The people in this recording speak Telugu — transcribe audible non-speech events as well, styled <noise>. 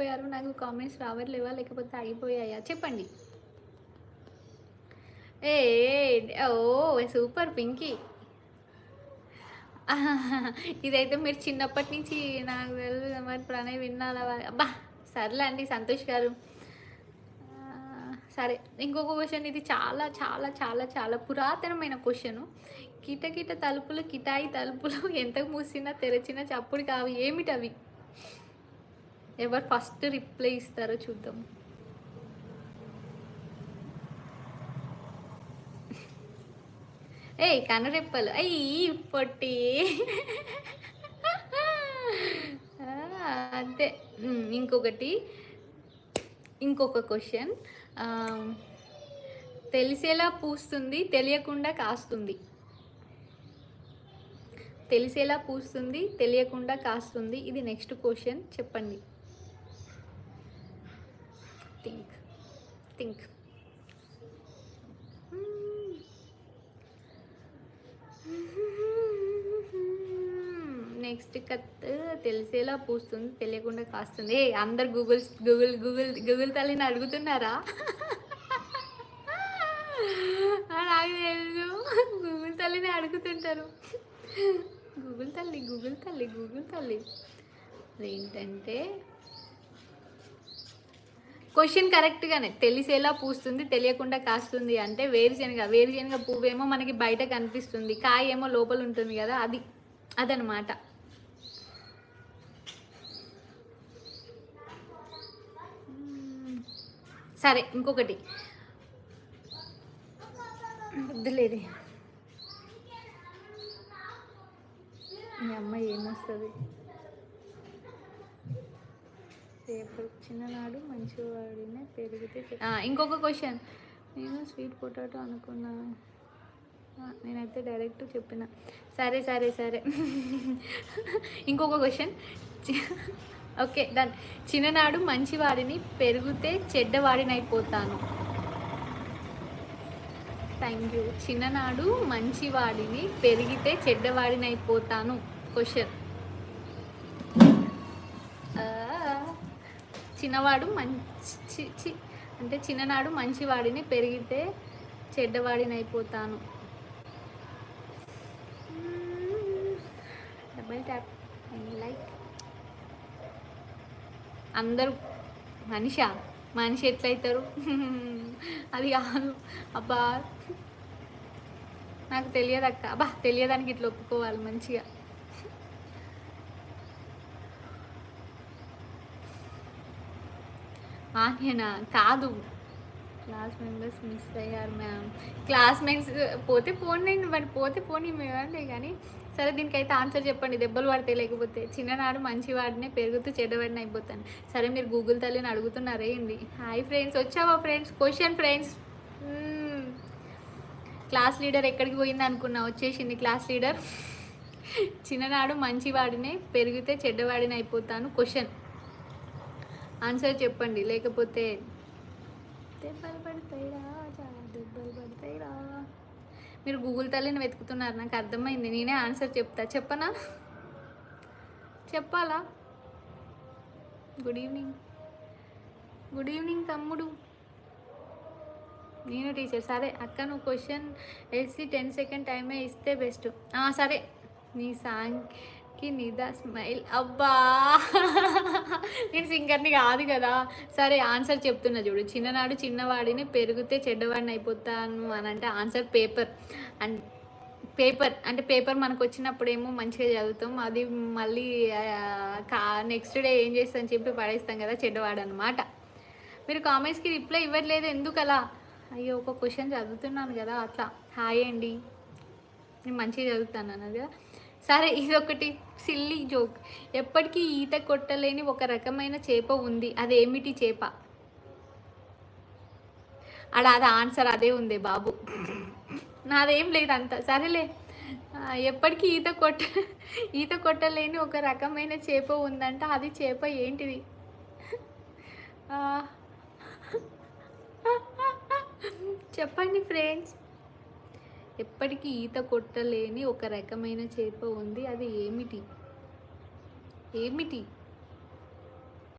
అయిపోయారు నాకు కామెంట్స్ రావట్లేవా లేకపోతే అయిపోయాయా చెప్పండి. ఏ ఓ సూపర్ పింకీ. ఇదైతే మీరు చిన్నప్పటి నుంచి నాకు తెలుసు మరి ప్రణయ్ విన్నారా? అబ్బా సర్లే అండి సంతోష్ గారు. సరే ఇంకొక క్వశ్చన్ ఇది చాలా చాలా చాలా చాలా పురాతనమైన క్వశ్చను కిటకిట తలుపులు కిటాయి తలుపులు <laughs> ఎంత మూసినా తెరచినా చప్పుడు కావు ఏమిటవి? ఎవరు ఫస్ట్ రిప్లై ఇస్తారో చూద్దాం. ఏయ్ కనురెప్పలు అయ్యి పొట్టి. అంతే. ఇంకొకటి. ఇంకొక క్వశ్చన్. తెలిసేలా పూస్తుంది తెలియకుండా కాస్తుంది. తెలిసేలా పూస్తుంది తెలియకుండా కాస్తుంది. ఇది నెక్స్ట్ క్వశ్చన్. చెప్పండి. థింక్ థింక్ నెక్స్ట్ కత్ తెలిసేలా పూస్తుంది తెలియకుండా కాస్తుంది. ఏ అందరు గూగుల్ గూగుల్ గూగుల్ గూగుల్ తల్లిని అడుగుతున్నారా? నాకు తెలుసు గూగుల్ తల్లిని అడుగుతుంటారు. గూగుల్ తల్లి గూగుల్ తల్లి గూగుల్ తల్లి. అదేంటంటే క్వశ్చన్ కరెక్ట్గానే తెలిసేలా పూస్తుంది తెలియకుండా కాస్తుంది అంటే వేరుశనగ వేరుశనగ పువ్వేమో మనకి బయట కనిపిస్తుంది కాయ ఏమో లోపల ఉంటుంది కదా అది అదనమాట. సరే ఇంకొకటి. వద్దులేదు. మీ అమ్మ ఏమొస్తుంది? చిన్ననాడు మంచివాడినే పెరిగితే ఇంకొక క్వశ్చన్ నేను స్వీట్ పొటాటో అనుకున్నా. నేనైతే డైరెక్ట్ చెప్పిన. సరే సరే సరే. ఇంకొక క్వశ్చన్ ఓకే డన్ చిన్ననాడు మంచివాడిని పెరిగితే చెడ్డవాడిని అయిపోతాను థ్యాంక్ యూ చిన్ననాడు మంచివాడిని పెరిగితే చెడ్డవాడిని అయిపోతాను క్వశ్చన్ చిన్నవాడు మంచి చి అంటే చిన్ననాడు మంచివాడిని పెరిగితే చెడ్డవాడిని అయిపోతాను డబల్ ట్యాప్. లైక్? అందరూ మనిషా? మనిషి ఎట్లయితారు అది కాదు. అబ్బా. నాకు తెలియదు అక్క అబ్బా తెలియదానికి ఇట్లా ఒప్పుకోవాలి మంచిగా. ఆన్యనా కాదు. క్లాస్ మెంబర్స్ మిస్ అయ్యారు మ్యామ్. క్లాస్మేట్స్ పోతే పోనీ మరి పోతే పోనీ మేమంటే కానీ సరే దీనికైతే ఆన్సర్ చెప్పండి. దెబ్బలు పడితే లేకపోతే. చిన్ననాడు మంచివాడినే పెరుగుతూ చెడ్డవాడిని అయిపోతాను. సరే మీరు గూగుల్ తల్లిని అడుగుతున్నారే ఏంది? Hi friends. వచ్చావా friends? Question friends. Class leader ఎక్కడికి పోయింది అనుకున్నా? వచ్చేసింది క్లాస్ లీడర్. చిన్ననాడు మంచివాడినే పెరిగితే చెడ్డవాడిని అయిపోతాను. క్వశ్చన్. ఆన్సర్ చెప్పండి లేకపోతే దెబ్బలు పడతాయి రాజా దెబ్బలు పడతాయి రా మీరు గూగుల్ తల్లిని వెతుకుతున్నారు నాకు అర్థమైంది నేనే ఆన్సర్ చెప్తా చెప్పనా? చెప్పాలా? Good evening. గుడ్ ఈవినింగ్ తమ్ముడు. నేను టీచర్ సరే అక్క నువ్వు క్వశ్చన్ వేసి టెన్ సెకండ్ టైమే ఇస్తే బెస్ట్. సరే నీ కి నిదా స్మైల్ అబ్బా! నేను సింగర్ని కాదు కదా. సరే ఆన్సర్ చెప్తున్నా చూడు. చిన్ననాడు చిన్నవాడిని పెరిగితే చెడ్డవాడిని అయిపోతాను అని అంటే ఆన్సర్ పేపర్ అండ్ పేపర్ అంటే పేపర్ మనకు వచ్చినప్పుడు ఏమో మంచిగా చదువుతాం. అది మళ్ళీ కా నెక్స్ట్ డే ఏం చేస్తాం చెప్పి పడేస్తాం కదా చెడ్డవాడు అనమాట మీరు కామెంట్స్కి రిప్లై ఇవ్వట్లేదు ఎందుకు అలా అయ్యో ఒక క్వశ్చన్ చదువుతున్నాను కదా అట్లా. హాయ్ అండి. నేను మంచిగా చదువుతాను అన్నది కదా. సరే ఇది ఒకటి సిల్లీ జోక్. ఎప్పటికీ ఈత కొట్టలేని ఒక రకమైన చేప ఉంది. అదేమిటి చేప? ఆడ అది ఆన్సర్ అదే ఉంది బాబు. నాదేం లేదు అంత. సరేలే. ఎప్పటికీ ఈత కొట్ట ఈత కొట్టలేని ఒక రకమైన చేప ఉందంట. అది చేప ఏంటిది? చెప్పండి ఫ్రెండ్స్. ఎప్పటికీ ఈత కొట్టలేని ఒక రకమైన చేప ఉంది. అది ఏమిటి? ఏమిటి?